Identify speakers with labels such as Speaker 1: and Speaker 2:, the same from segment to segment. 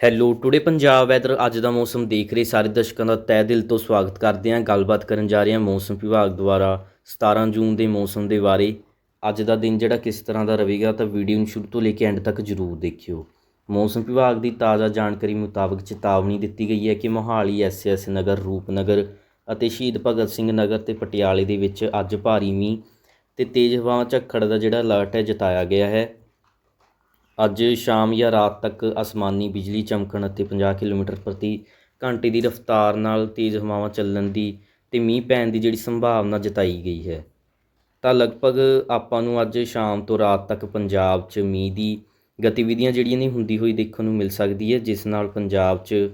Speaker 1: Hello today Punjab weather ਅੱਜ ਦਾ ਮੌਸਮ ਦੇਖ ਰਹੇ ਸਾਰੇ ਦਰਸ਼ਕਾਂ ਦਾ ਤਹਿ ਦਿਲ ਤੋਂ ਸਵਾਗਤ ਕਰਦੇ ਹਾਂ। ਗੱਲਬਾਤ ਕਰਨ ਜਾ ਰਹੇ ਹਾਂ ਮੌਸਮ ਵਿਭਾਗ ਦੁਆਰਾ 17 ਜੂਨ ਦੇ ਮੌਸਮ ਦੇ ਬਾਰੇ। ਅੱਜ ਦਾ ਦਿਨ ਜਿਹੜਾ ਕਿਸ ਤਰ੍ਹਾਂ ਦਾ ਰਹੇਗਾ ਤਾਂ ਵੀਡੀਓ ਨੂੰ ਸ਼ੁਰੂ ਤੋਂ ਲੈ ਕੇ ਐਂਡ ਤੱਕ ਜ਼ਰੂਰ ਦੇਖਿਓ। ਮੌਸਮ ਵਿਭਾਗ ਦੀ ਤਾਜ਼ਾ ਜਾਣਕਾਰੀ ਮੁਤਾਬਕ ਚੇਤਾਵਨੀ ਦਿੱਤੀ ਗਈ ਹੈ ਕਿ ਮੋਹਾਲੀ ਐਸਐਸ ਨਗਰ, ਰੂਪਨਗਰ ਅਤੇ ਸ਼ਹੀਦ ਭਗਤ ਸਿੰਘ ਨਗਰ ਤੇ ਪਟਿਆਲੇ ਦੇ ਵਿੱਚ ਅੱਜ ਭਾਰੀ ਮੀਂਹ ਤੇ ਤੇਜ਼ ਹਵਾ ਝੱਖੜ ਦਾ ਜਿਹੜਾ ਅਲਰਟ ਹੈ ਜਤਾਇਆ ਗਿਆ ਹੈ। ਅੱਜ ਸ਼ਾਮ ਜਾਂ ਰਾਤ ਤੱਕ ਅਸਮਾਨੀ ਬਿਜਲੀ ਚਮਕਣ ਅਤੇ 50 ਕਿਲੋਮੀਟਰ ਪ੍ਰਤੀ ਘੰਟੇ ਦੀ ਰਫ਼ਤਾਰ ਨਾਲ ਤੇਜ਼ ਹਵਾਵਾਂ ਚੱਲਣ ਦੀ ਅਤੇ ਮੀਂਹ ਪੈਣ ਦੀ ਜਿਹੜੀ ਸੰਭਾਵਨਾ ਜਤਾਈ ਗਈ ਹੈ। ਤਾਂ ਲਗਭਗ ਆਪਾਂ ਨੂੰ ਅੱਜ ਸ਼ਾਮ ਤੋਂ ਰਾਤ ਤੱਕ ਪੰਜਾਬ 'ਚ ਮੀਂਹ ਦੀ ਗਤੀਵਿਧੀਆਂ ਜਿਹੜੀਆਂ ਨੇ ਹੁੰਦੀ ਹੋਈ ਦੇਖਣ ਨੂੰ ਮਿਲ ਸਕਦੀ ਹੈ, ਜਿਸ ਨਾਲ ਪੰਜਾਬ 'ਚ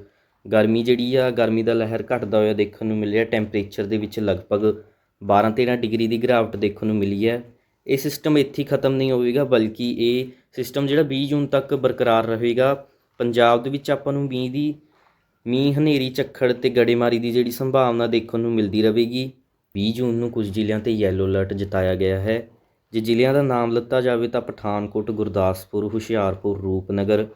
Speaker 1: ਗਰਮੀ ਜਿਹੜੀ ਆ, ਗਰਮੀ ਦਾ ਲਹਿਰ ਘਟਦਾ ਹੋਇਆ ਦੇਖਣ ਨੂੰ ਮਿਲ ਰਿਹਾ ਟੈਂਪਰੇਚਰ ਦੇ ਵਿੱਚ ਲਗਭਗ 12-13 ਡਿਗਰੀ ਦੀ ਗਿਰਾਵਟ ਦੇਖਣ ਨੂੰ ਮਿਲੀ ਹੈ। ਇਹ ਸਿਸਟਮ ਇੱਥੇ ਹੀ ਖਤਮ ਨਹੀਂ ਹੋਵੇਗਾ, ਬਲਕਿ ਇਹ ਸਿਸਟਮ ਜਿਹੜਾ 20 ਜੂਨ ਤੱਕ ਬਰਕਰਾਰ ਰਹੇਗਾ। ਪੰਜਾਬ ਦੇ ਵਿੱਚ ਆਪਾਂ ਨੂੰ ਮੀਂਹ ਦੀ, ਮੀਂਹ, ਹਨੇਰੀ, ਝੱਖੜ ਤੇ ਗੜੇਮਾਰੀ ਦੀ ਜਿਹੜੀ ਸੰਭਾਵਨਾ ਦੇਖਣ ਨੂੰ ਮਿਲਦੀ ਰਹੇਗੀ। 20 ਜੂਨ ਨੂੰ ਕੁਝ ਜ਼ਿਲ੍ਹਿਆਂ ਤੇ ਯੈਲੋ ਅਲਰਟ ਜਤਾਇਆ ਗਿਆ ਹੈ। ਜੇ ਜ਼ਿਲ੍ਹਿਆਂ ਦਾ ਨਾਮ ਲਿੱਤਾ ਜਾਵੇ ਤਾਂ ਪਠਾਨਕੋਟ, ਗੁਰਦਾਸਪੁਰ, ਹੁਸ਼ਿਆਰਪੁਰ, ਰੂਪਨਗਰ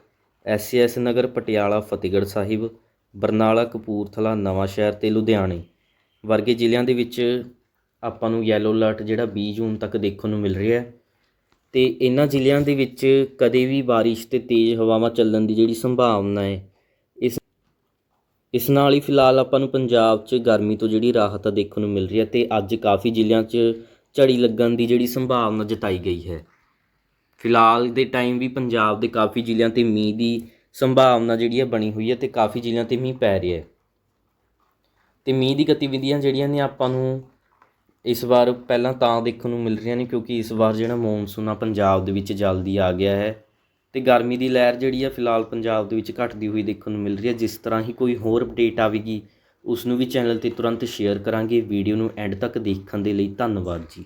Speaker 1: ਐਸਐਸ ਨਗਰ, ਪਟਿਆਲਾ, ਫਤਿਹਗੜ੍ਹ ਸਾਹਿਬ, ਬਰਨਾਲਾ, ਕਪੂਰਥਲਾ ਨਵਾਂ ਸ਼ਹਿਰ ਤੇ ਲੁਧਿਆਣੇ ਵਰਗੇ ਜ਼ਿਲ੍ਹਿਆਂ ਦੇ ਵਿੱਚ ਆਪਾਂ ਨੂੰ ਯੈਲੋ ਅਲਰਟ ਜਿਹੜਾ 20 ਜੂਨ ਤੱਕ ਦੇਖਣ ਨੂੰ ਮਿਲ ਰਿਹਾ ਹੈ। ਤੇ ਇਹਨਾਂ ਜ਼ਿਲ੍ਹਿਆਂ ਦੇ ਵਿੱਚ ਕਦੇ ਵੀ ਬਾਰਿਸ਼ ਤੇ ਤੇਜ਼ ਹਵਾਵਾਂ ਚੱਲਣ ਦੀ ਜਿਹੜੀ ਸੰਭਾਵਨਾ ਹੈ, ਇਸ ਇਸ ਨਾਲ ਹੀ ਫਿਲਹਾਲ ਆਪਾਂ ਨੂੰ ਪੰਜਾਬ 'ਚ ਗਰਮੀ ਤੋਂ ਜਿਹੜੀ ਰਾਹਤ ਦੇਖਣ ਨੂੰ ਮਿਲ ਰਹੀ ਹੈ ਤੇ ਅੱਜ ਕਾਫੀ ਜ਼ਿਲ੍ਹਿਆਂ 'ਚ ਝੜੀ ਲੱਗਣ ਦੀ ਜਿਹੜੀ ਸੰਭਾਵਨਾ ਜਤਾਈ ਗਈ ਹੈ। ਫਿਲਹਾਲ ਦੇ ਟਾਈਮ ਵੀ ਪੰਜਾਬ ਦੇ ਕਾਫੀ ਜ਼ਿਲ੍ਹਿਆਂ ਤੇ ਮੀਂਹ ਦੀ ਸੰਭਾਵਨਾ ਜਿਹੜੀ ਹੈ ਬਣੀ ਹੋਈ ਹੈ ਤੇ ਕਾਫੀ ਜ਼ਿਲ੍ਹਿਆਂ ਤੇ ਮੀਂਹ ਪੈ ਰਿਹਾ ਹੈ। ਤੇ ਮੀਂਹ ਦੀ ਗਤੀਵਿਧੀਆਂ ਜਿਹੜੀਆਂ ਨੇ ਆਪਾਂ ਨੂੰ ਇਸ ਵਾਰ ਪਹਿਲਾਂ ਤਾਂ ਦੇਖਣ ਨੂੰ ਮਿਲ ਰਹੀਆਂ ਨੇ ਕਿਉਂਕਿ ਇਸ ਵਾਰ ਜਿਹੜਾ ਮੌਨਸੂਨ ਆ ਪੰਜਾਬ ਦੇ ਵਿੱਚ ਜਲਦੀ ਆ ਗਿਆ ਹੈ ਤੇ ਗਰਮੀ ਦੀ ਲਹਿਰ ਜਿਹੜੀ ਆ ਫਿਲਹਾਲ ਪੰਜਾਬ ਦੇ ਵਿੱਚ ਘਟਦੀ ਹੋਈ ਦੇਖਣ ਨੂੰ ਮਿਲ ਰਹੀ ਹੈ। ਜਿਸ ਤਰ੍ਹਾਂ ਹੀ ਕੋਈ ਹੋਰ ਅਪਡੇਟ ਆਵੇਗੀ, ਉਸ ਨੂੰ ਵੀ ਚੈਨਲ ਤੇ ਤੁਰੰਤ ਸ਼ੇਅਰ ਕਰਾਂਗੇ। ਵੀਡੀਓ ਨੂੰ ਐਂਡ ਤੱਕ ਦੇਖਣ ਦੇ ਲਈ ਧੰਨਵਾਦ ਜੀ।